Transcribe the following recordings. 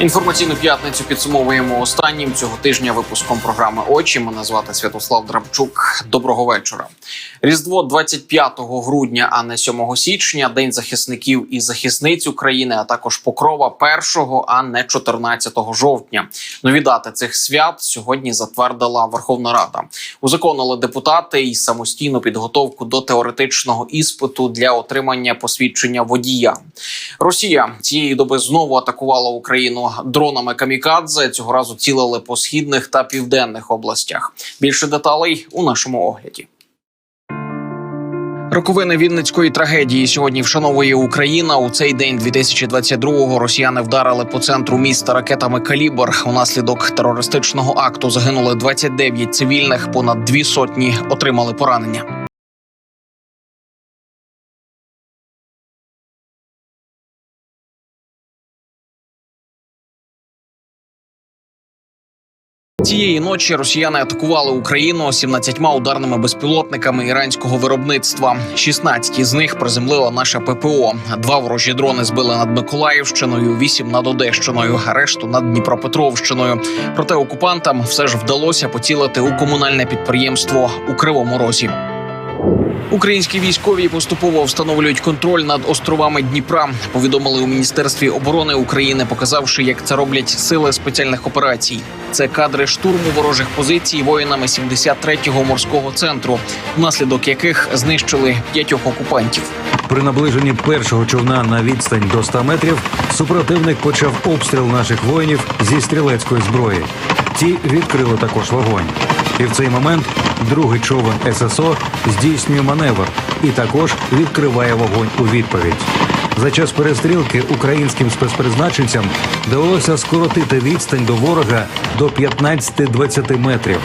Інформаційну п'ятницю підсумовуємо останнім цього тижня випуском програми Очі. Мене звати Святослав Драбчук. Доброго вечора. Різдво 25 грудня, а не 7 січня. День захисників і захисниць України, а також покрова 1, а не 14 жовтня. Нові дати цих свят сьогодні затвердила Верховна Рада. Узаконили депутати і самостійну підготовку до теоретичного іспиту для отримання посвідчення водія. Росія цієї доби знову атакувала Україну дронами камікадзе. Цього разу цілили по східних та південних областях. Більше деталей у нашому огляді. Роковини Вінницької трагедії сьогодні вшановує Україна. У цей день 2022-го росіяни вдарили по центру міста ракетами Калібр. Унаслідок терористичного акту загинули 29 цивільних, понад дві сотні отримали поранення. Цієї ночі росіяни атакували Україну 17 ударними безпілотниками іранського виробництва. 16 з них приземлила наша ППО. Два ворожі дрони збили над Миколаївщиною, вісім над Одещиною, решту над Дніпропетровщиною. Проте окупантам все ж вдалося поцілити у комунальне підприємство у Кривому Розі. Українські військові поступово встановлюють контроль над островами Дніпра. Повідомили у міністерстві оборони України, показавши, як це роблять сили спеціальних операцій. Це кадри штурму ворожих позицій воїнами 73-го морського центру, внаслідок яких знищили п'ятьох окупантів. При наближенні першого човна на відстань до 100 метрів супротивник почав обстріл наших воїнів зі стрілецької зброї. Ті відкрили також вогонь. І в цей момент другий човен ССО здійснює маневр і також відкриває вогонь у відповідь. За час перестрілки українським спецпризначенцям довелося скоротити відстань до ворога до 15-20 метрів.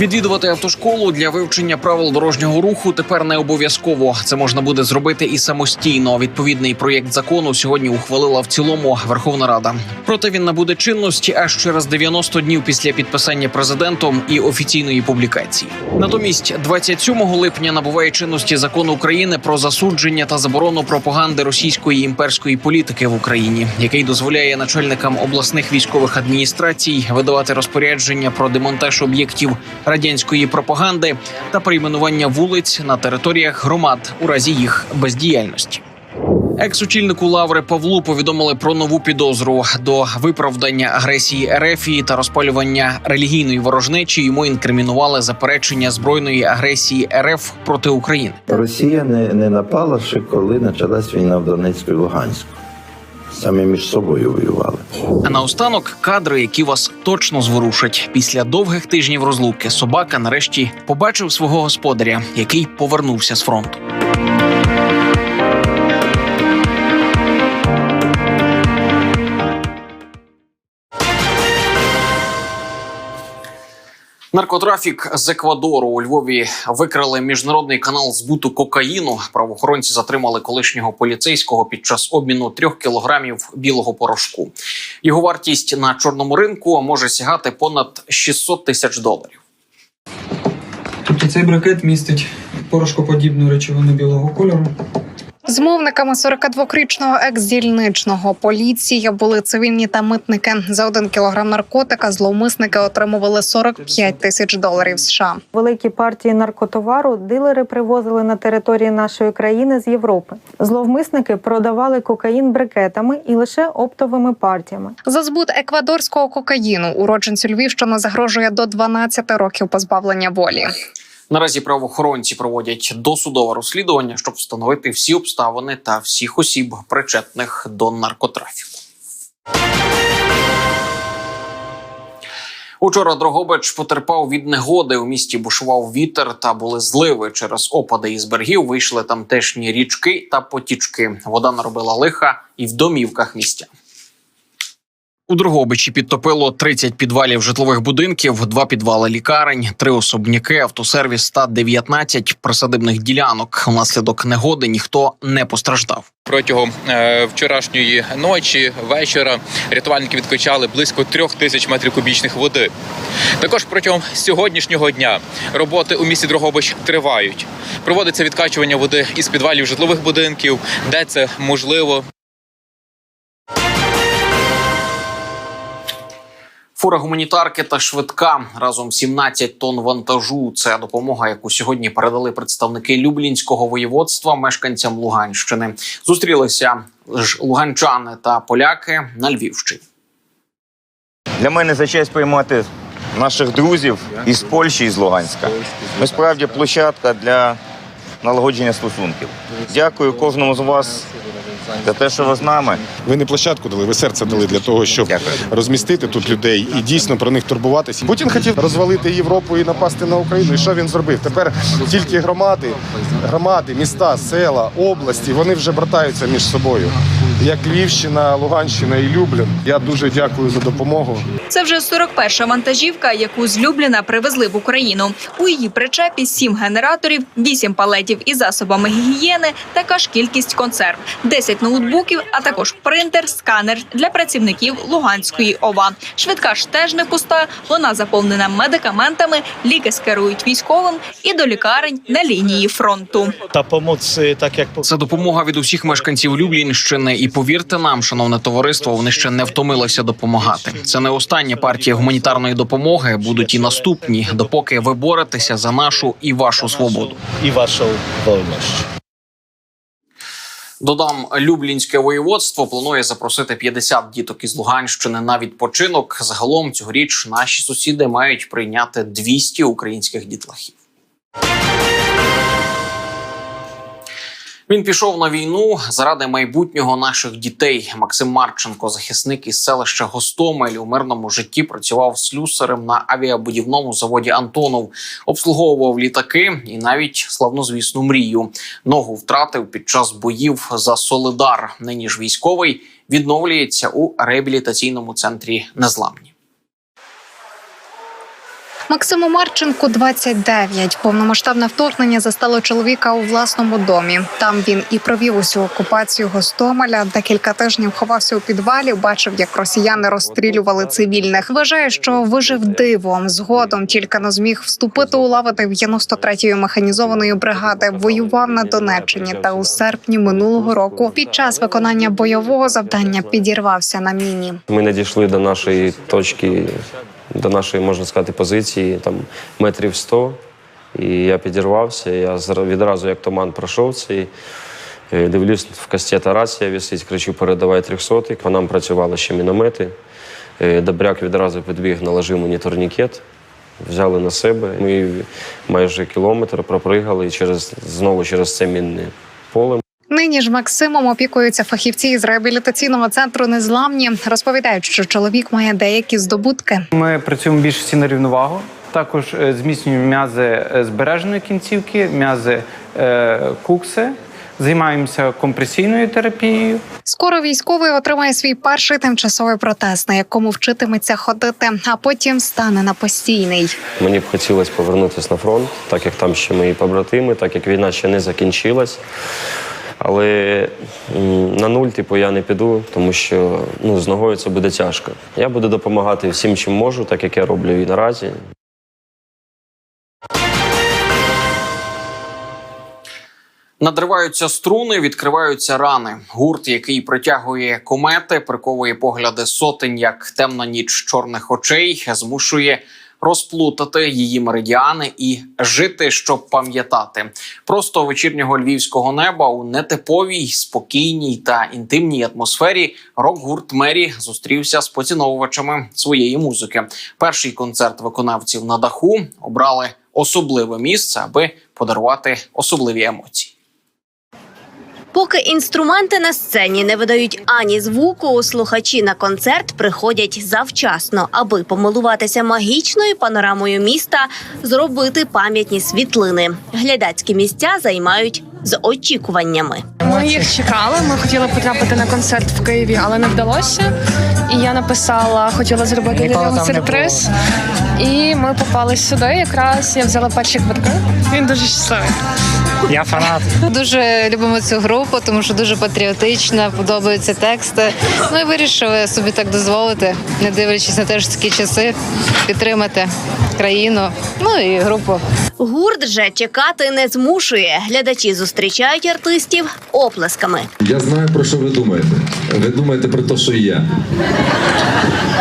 Відвідувати автошколу для вивчення правил дорожнього руху тепер не обов'язково. Це можна буде зробити і самостійно. Відповідний проєкт закону сьогодні ухвалила в цілому Верховна Рада. Проте він набуде чинності аж через 90 днів після підписання президентом і офіційної публікації. Натомість, 27 липня набуває чинності закон України про засудження та заборону пропаганди російської імперської політики в Україні, який дозволяє начальникам обласних військових адміністрацій видавати розпорядження про демонтаж об'єктів радянської пропаганди та перейменування вулиць на територіях громад у разі їх бездіяльності. Екс-очільнику Лаври Павлу повідомили про нову підозру до виправдання агресії РФ та розпалювання релігійної ворожнечі. Йому інкримінували заперечення збройної агресії РФ проти України. Росія не, не напала ще коли почалась війна в Донецьку і Луганську. Самі між собою воювали. А наостанок кадри, які вас точно зворушать. Після довгих тижнів розлуки собака нарешті побачив свого господаря, який повернувся з фронту. Наркотрафік з Еквадору у Львові викрили міжнародний канал збуту кокаїну. Правоохоронці затримали колишнього поліцейського під час обміну трьох кілограмів білого порошку. Його вартість на чорному ринку може сягати понад 600 тисяч доларів. Тобто цей брикет містить порошкоподібну речовину білого кольору. Змовниками 42-річного екс-дільничного поліції були цивільні та митники. За один кілограм наркотика зловмисники отримували 45 тисяч доларів США. Великі партії наркотовару дилери привозили на території нашої країни з Європи. Зловмисники продавали кокаїн брикетами і лише оптовими партіями. За збут еквадорського кокаїну уродженцю Львівщини загрожує до 12 років позбавлення волі. Наразі правоохоронці проводять досудове розслідування, щоб встановити всі обставини та всіх осіб, причетних до наркотрафіку. Учора Дрогобич потерпав від негоди. У місті бушував вітер та були зливи. Через опади із берегів вийшли тамтешні річки та потічки. Вода наробила лиха і в домівках містян. У Дрогобичі підтопило 30 підвалів житлових будинків, два підвали лікарень, три особняки, автосервіс та 19 присадибних ділянок. Унаслідок негоди ніхто не постраждав. Протягом е, вчорашньої ночі вечора рятувальники відкачали близько трьох тисяч метрів кубічних води. Також протягом сьогоднішнього дня роботи у місті Дрогобич тривають. Проводиться відкачування води із підвалів житлових будинків, де це можливо. Фура гуманітарки та швидка разом 17 тонн вантажу. Це допомога, яку сьогодні передали представники Люблінського воєводства мешканцям Луганщини. Зустрілися ж луганчани та поляки на Львівщині. Для мене за честь приймати наших друзів із Польщі і з Луганська. Ми справді площадка для налагодження стосунків. Дякую кожному з вас за те, що ви з нами. Ви не площадку дали, ви серце дали для того, щоб Дякую. розмістити тут людей і дійсно про них турбуватися. Путін хотів розвалити Європу і напасти на Україну. І що він зробив? Тепер тільки громади, громади, міста, села, області вони вже братаються між собою. Як Львівщина, Луганщина і Люблін. Я дуже дякую за допомогу. Це вже 41-ша вантажівка, яку з Любліна привезли в Україну. У її причепі сім генераторів, вісім палетів із засобами гігієни, така ж кількість консерв, 10 ноутбуків, а також принтер, сканер для працівників Луганської ОВА. Швидка ж теж не пуста. Вона заповнена медикаментами, ліки скерують військовим і до лікарень на лінії фронту. та pomoc, так як Це допомога від усіх мешканців Люблінщини. І повірте нам, шановне товариство, вони ще не втомилися допомагати. Це не остання партія гуманітарної допомоги. Будуть і наступні, допоки ви боретеся за нашу і вашу свободу. і вашу вольність. Додам, Люблінське воєводство планує запросити 50 діток із Луганщини на відпочинок. Загалом цьогоріч наші сусіди мають прийняти 200 українських дітлахів. Він пішов на війну заради майбутнього наших дітей. Максим Марченко, захисник із селища Гостомель, у мирному житті працював слюсарем на авіабудівному заводі Антонов, обслуговував літаки і навіть славнозвісну мрію. Ногу втратив під час боїв за Солидар. Нині ж військовий відновлюється у реабілітаційному центрі Незламні. Максиму Марченку 29. Повномасштабне вторгнення застало чоловіка у власному домі. Там він і провів усю окупацію Гостомеля. Декілька тижнів ховався у підвалі. Бачив, як росіяни розстрілювали цивільних. Вважає, що вижив дивом. Згодом тільки не зміг вступити у лави 93-ї механізованої бригади. Воював на Донеччині та у серпні минулого року під час виконання бойового завдання підірвався на міні. Ми не дійшли до нашої точки, до нашої, можна сказати, позиції там метрів 100. І я підірвався. Я відразу, як туман пройшов цей, е, дивлюсь, в кастета рація висить, кричу, передавай 300 По нам працювали ще міномети. Е, Добряк відразу підбіг, наложив мені турнікет, взяли на себе. Ми майже кілометр пропригали через, знову через це мінне поле. Нині ж Максимом опікуються фахівці із реабілітаційного центру Незламні. Розповідають, що чоловік має деякі здобутки. Ми працюємо більшості на рівновагу. Також е, зміцнюємо м'язи е, збереженої кінцівки, м'язи е, кукси. Займаємося компресійною терапією. Скоро військовий отримає свій перший тимчасовий протез, на якому вчитиметься ходити, а потім стане на постійний. Мені б хотілося повернутися на фронт, так як там ще мої побратими, так як війна ще не закінчилась. Але на нуль, типу, я не піду, тому що ну, з ногою це буде тяжко. Я буду допомагати всім, чим можу, так як я роблю і наразі. Надриваються струни, відкриваються рани. Гурт, який притягує комети, приковує погляди сотень, як темна ніч чорних очей, змушує розплутати її меридіани і жити, щоб пам'ятати. Просто вечірнього львівського неба у нетиповій, спокійній та інтимній атмосфері рок-гурт Мері зустрівся з поціновувачами своєї музики. Перший концерт виконавців на даху обрали особливе місце, аби подарувати особливі емоції. Поки інструменти на сцені не видають ані звуку, слухачі на концерт приходять завчасно, аби помилуватися магічною панорамою міста, зробити пам'ятні світлини. Глядацькі місця займають з очікуваннями. Ми їх чекали. Ми хотіли потрапити на концерт в Києві, але не вдалося. І я написала, хотіла зробити людям сюрприз. І ми попали сюди. Якраз я взяла перші квитки. Він дуже щасливий. Я фанат. Дуже любимо цю групу, тому що дуже патріотична, подобаються тексти. Ну і вирішили собі так дозволити, не дивлячись на те, що такі часи, підтримати країну, ну і групу. Гурт же чекати не змушує. Глядачі зустрічають артистів оплесками. Я знаю про що ви думаєте. Ви думаєте про те, що і я.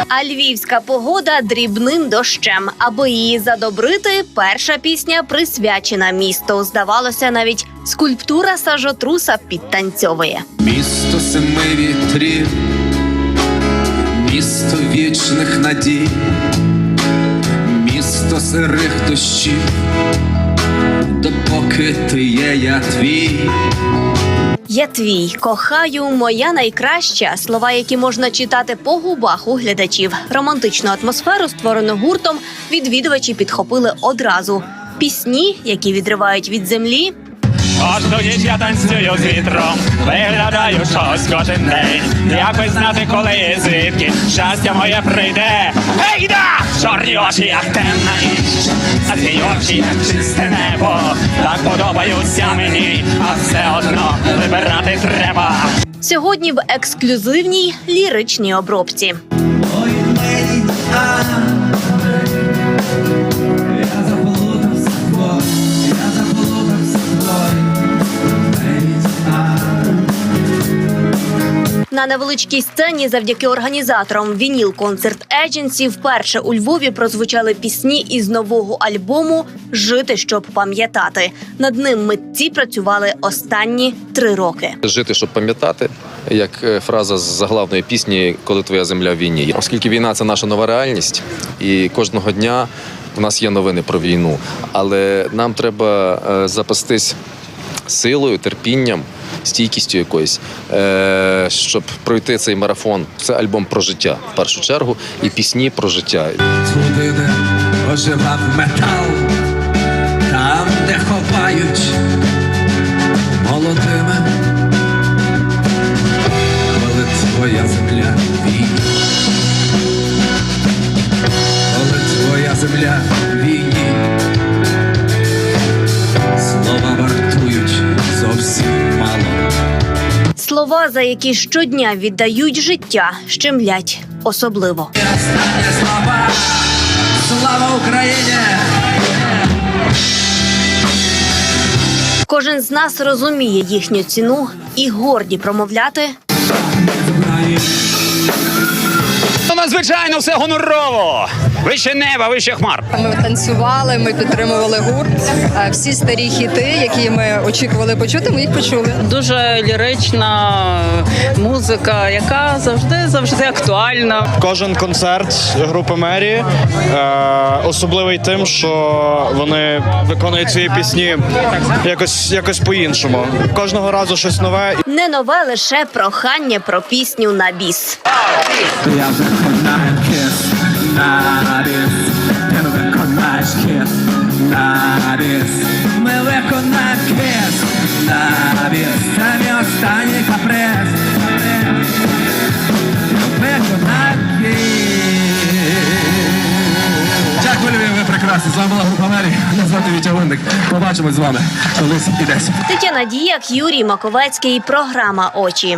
А львівська погода дрібним дощем. Аби її задобрити, перша пісня присвячена місту. Здавалося, навіть скульптура сажотруса підтанцьовує. Місто семи вітрів, місто вічних надій, місто сирих дощів, допоки ти є, я твій. Я твій кохаю, моя найкраща. Слова, які можна читати по губах у глядачів. Романтичну атмосферу, створену гуртом, відвідувачі підхопили одразу. Пісні, які відривають від землі, Кожну ніч я танцюю з вітром, виглядаю щось кожен день. Як би знати, коли і звідки щастя моє прийде. Гейда! Чорні очі, як темна ніч, а твої очі, як чисте небо. Так подобаються мені, а все одно вибирати треба. сьогодні в ексклюзивній ліричній обробці. На невеличкій сцені завдяки організаторам Вініл Концерт Едженсі вперше у Львові прозвучали пісні із нового альбому Жити, щоб пам'ятати. Над ним митці працювали останні три роки. Жити, щоб пам'ятати, як е, фраза з заглавної пісні Коли твоя земля в війні. Оскільки війна це наша нова реальність, і кожного дня у нас є новини про війну. Але нам треба е, запастись силою, терпінням, стійкістю якоюсь, е, щоб пройти цей марафон. Це альбом про життя в першу чергу, і пісні про життя. Туди, оживав метал, там, де ховають молодими, коли твоя земля Слова, за які щодня віддають життя, щемлять особливо. Слава, слава Україні! Кожен з нас розуміє їхню ціну і горді промовляти Ну, Надзвичайно все гонорово. Вище неба, вище хмар. Ми танцювали, ми підтримували гурт. Е, Всі старі хіти, які ми очікували почути, ми їх почули. Дуже лірична музика, яка завжди завжди актуальна. Кожен концерт групи Мері е, особливий тим, що вони виконують свої пісні якось якось по-іншому. Кожного разу щось нове. не нове лише прохання про пісню на біс. Кіс на біс, ти кіс на біс, ми виконаємо кіс на біс, це мій останній каприз, виконаємо кіс. Дякую, Львів, ви прекрасні, з вами була група Мері, мене звати Вітя Винник, побачимось з вами колись і десь. Тетяна Діяк, Юрій Маковецький. Програма Очі.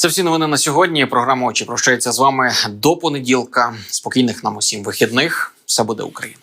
Це всі новини на сьогодні. Програма очі прощається з вами до понеділка. Спокійних нам усім вихідних. Все буде Україна.